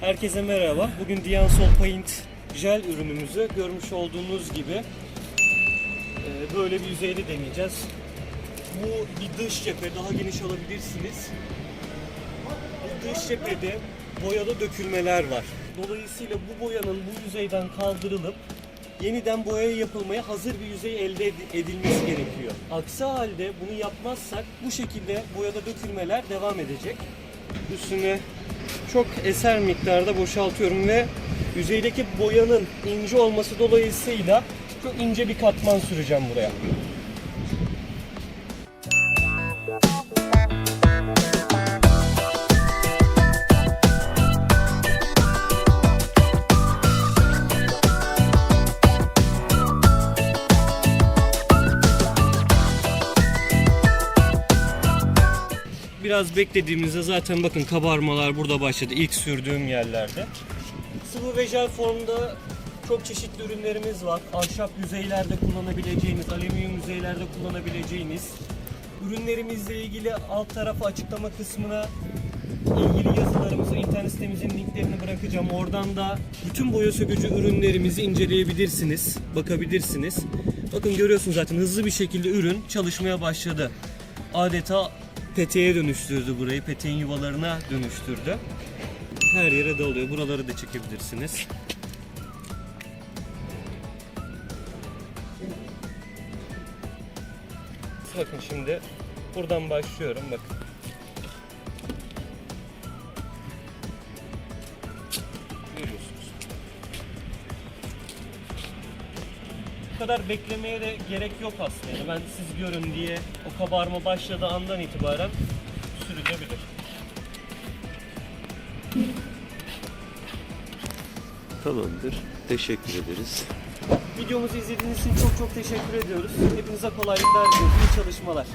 Herkese merhaba. Bugün Diansol Paint jel ürünümüzü görmüş olduğunuz gibi e, böyle bir yüzeyde deneyeceğiz. Bu bir dış cephe, daha geniş alabilirsiniz. Bu dış cephede boyada dökülmeler var. Dolayısıyla bu boyanın bu yüzeyden kaldırılıp yeniden boya yapılmaya hazır bir yüzey elde ed- edilmesi gerekiyor. Aksi halde bunu yapmazsak bu şekilde boyada dökülmeler devam edecek. Üstüne çok eser miktarda boşaltıyorum ve yüzeydeki boyanın ince olması dolayısıyla çok ince bir katman süreceğim buraya. Biraz beklediğimizde zaten bakın kabarmalar burada başladı ilk sürdüğüm yerlerde. Sıvı ve formda çok çeşitli ürünlerimiz var. Ahşap yüzeylerde kullanabileceğiniz, alüminyum yüzeylerde kullanabileceğiniz. Ürünlerimizle ilgili alt tarafa açıklama kısmına ilgili yazılarımızı, internet sitemizin linklerini bırakacağım. Oradan da bütün boya sökücü ürünlerimizi inceleyebilirsiniz, bakabilirsiniz. Bakın görüyorsunuz zaten hızlı bir şekilde ürün çalışmaya başladı. Adeta peteğe dönüştürdü burayı, peteğin yuvalarına dönüştürdü. Her yere dağılıyor. Buraları da çekebilirsiniz. Bakın şimdi buradan başlıyorum. Bakın. Bu kadar beklemeye de gerek yok aslında. Yani ben siz görün diye o kabarma başladığı andan itibaren sürülebilir. Tamamdır. Teşekkür ederiz. Videomuzu izlediğiniz için çok çok teşekkür ediyoruz. Hepinize kolaylıklar diliyoruz. İyi çalışmalar.